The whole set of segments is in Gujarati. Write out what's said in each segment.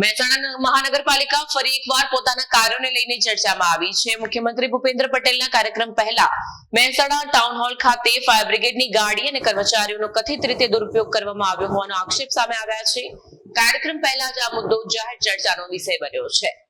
મહેસાણા મહાનગરપાલિકા ફરી એકવાર પોતાના કાર્યોને લઈને ચર્ચામાં આવી છે. મુખ્યમંત્રી ભૂપેન્દ્ર પટેલના કાર્યક્રમ પહેલા મહેસાણા ટાઉન હોલ ખાતે ફાયર બ્રિગેડની ગાડી અને કર્મચારીઓનો કથિત રીતે દુરુપયોગ કરવામાં આવ્યો હોવાનો આક્ષેપ સામે આવ્યા છે. કાર્યક્રમ પહેલા જ આ મુદ્દો જાહેર ચર્ચાનો વિષય બન્યો છે.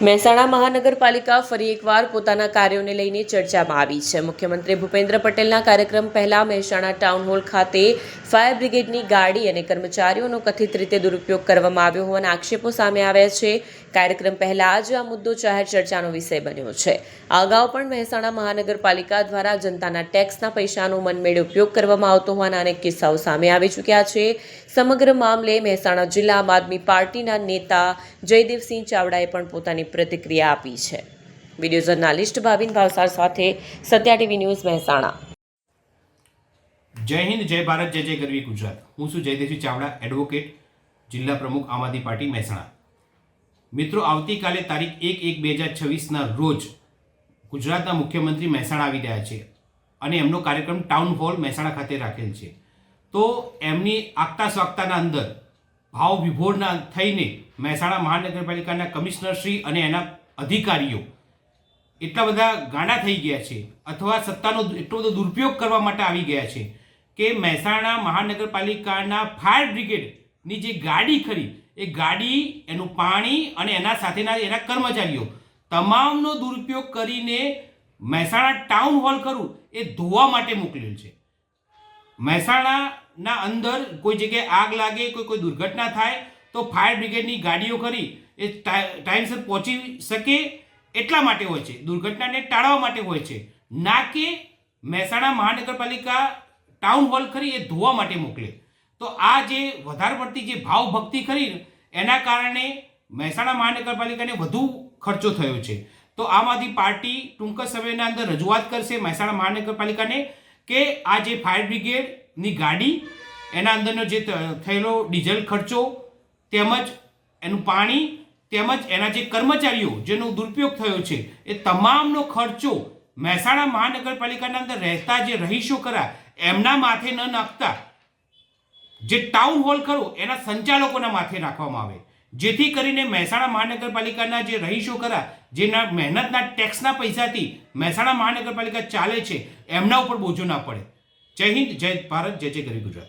મહેસાણા મહાનગરપાલિકા ફરી એકવાર પોતાના કાર્યોને લઈને ચર્ચામાં આવી છે. મુખ્યમંત્રી ભૂપેન્દ્ર પટેલના કાર્યક્રમ પહેલા મહેસાણા ટાઉન હોલ ખાતે ફાયર બ્રિગેડની ગાડી અને કર્મચારીઓનો કથિત રીતે દુરુપયોગ કરવામાં આવ્યો હોવાના આક્ષેપો સામે આવ્યા છે. કાર્યક્રમ પહેલા જ આ મુદ્દો જાહેર ચર્ચાનો વિષય બન્યો છે. અગાઉ પણ મહેસાણા મહાનગરપાલિકા દ્વારા જનતાના ટેક્સના પૈસાનો મનમેળે ઉપયોગ કરવામાં આવતો હોવાના અનેક કિસ્સાઓ સામે આવી ચૂક્યા છે. સમગ્ર મામલે મહેસાણા જિલ્લા આમ આદમી પાર્ટીના નેતા જયદેવસિંહ ચાવડાએ પણ પોતાની પ્રતિક્રિયા આપી છે. વીડિયો જર્નાલિસ્ટ ભાવિન ભાવસાર સાથે સત્યા ટીવી ન્યૂઝ મહેસાણા. જય હિન્દ, જય ભારત, જય જય ગરવી ગુજરાત. હું છું જયદેશી ચાવડા એડવોકેટ જિલ્લા પ્રમુખ આમ આદમી પાર્ટી મહેસાણા. મિત્રો, આવતીકાલે તારીખ એક એક બે હજાર છવ્વીસના રોજ ગુજરાતના મુખ્યમંત્રી મહેસાણા આવી રહ્યા છે અને એમનો કાર્યક્રમ ટાઉન હોલ મહેસાણા ખાતે રાખેલ છે. તો એમની આગતા સ્વાગતાના અંદર ભાવ વિભોરના થઈને મહેસાણા મહાનગરપાલિકાના કમિશનરશ્રી અને એના અધિકારીઓ એટલા બધા ગાંડા થઈ ગયા છે અથવા સત્તાનો એટલો બધો દુરુપયોગ કરવા માટે આવી ગયા છે કે મહેસાણા મહાનગરપાલિકાના ફાયર બ્રિગેડની જે ગાડી ખરી, એ ગાડી, એનું પાણી અને એના સાથેના એના કર્મચારીઓ તમામનો દુરુપયોગ કરીને મહેસાણા ટાઉન હોલ ખરું એ ધોવા માટે મોકલેલ છે. મહેસાણાના અંદર કોઈ જગ્યાએ આગ લાગે, કોઈ કોઈ દુર્ઘટના થાય, તો ફાયર બ્રિગેડની ગાડીઓ ખરી એ ટાઈમસર પહોંચી શકે એટલા માટે હોય છે. દુર્ઘટનાને ટાળવા માટે હોય છે. ના કે મહેસાણા મહાનગરપાલિકા ટાઉન હોલ ખરી એ ધોવા માટે મોકલે. તો આ જે વધારે પડતી જે ભાવ ભક્તિ ખરી એના કારણે મહેસાણા મહાનગરપાલિકાને વધુ ખર્ચો થયો છે. તો આમ આદમી પાર્ટી ટૂંક સમયના અંદર રજૂઆત કરશે. મહેસાણા મહાનગરપાલિકાને કે આ જે ફાયર બ્રિગેડની ગાડી, એના અંદરનો જે થયેલો ડીઝલ ખર્ચો, તેમજ એનું પાણી, તેમજ એના જે કર્મચારીઓ, જેનો દુરુપયોગ થયો છે, એ તમામનો ખર્ચો મહેસાણા મહાનગરપાલિકાના અંદર રહેતા જે રહીશો કરા એમના માથે ન નાખતા. જે ટાઉન હોલ ખરો, એના સંચાલકોના માથે નાખવામાં આવે. જેથી કરીને મહેસાણા મહાનગરપાલિકાના જે રહીશો ખરા, જેના મહેનતના ટેક્સના પૈસાથી મહેસાણા મહાનગરપાલિકા ચાલે છે, એમના ઉપર બોજો ના પડે. જય હિન્દ, જય ભારત, જય જય ગરી ગુજરાત.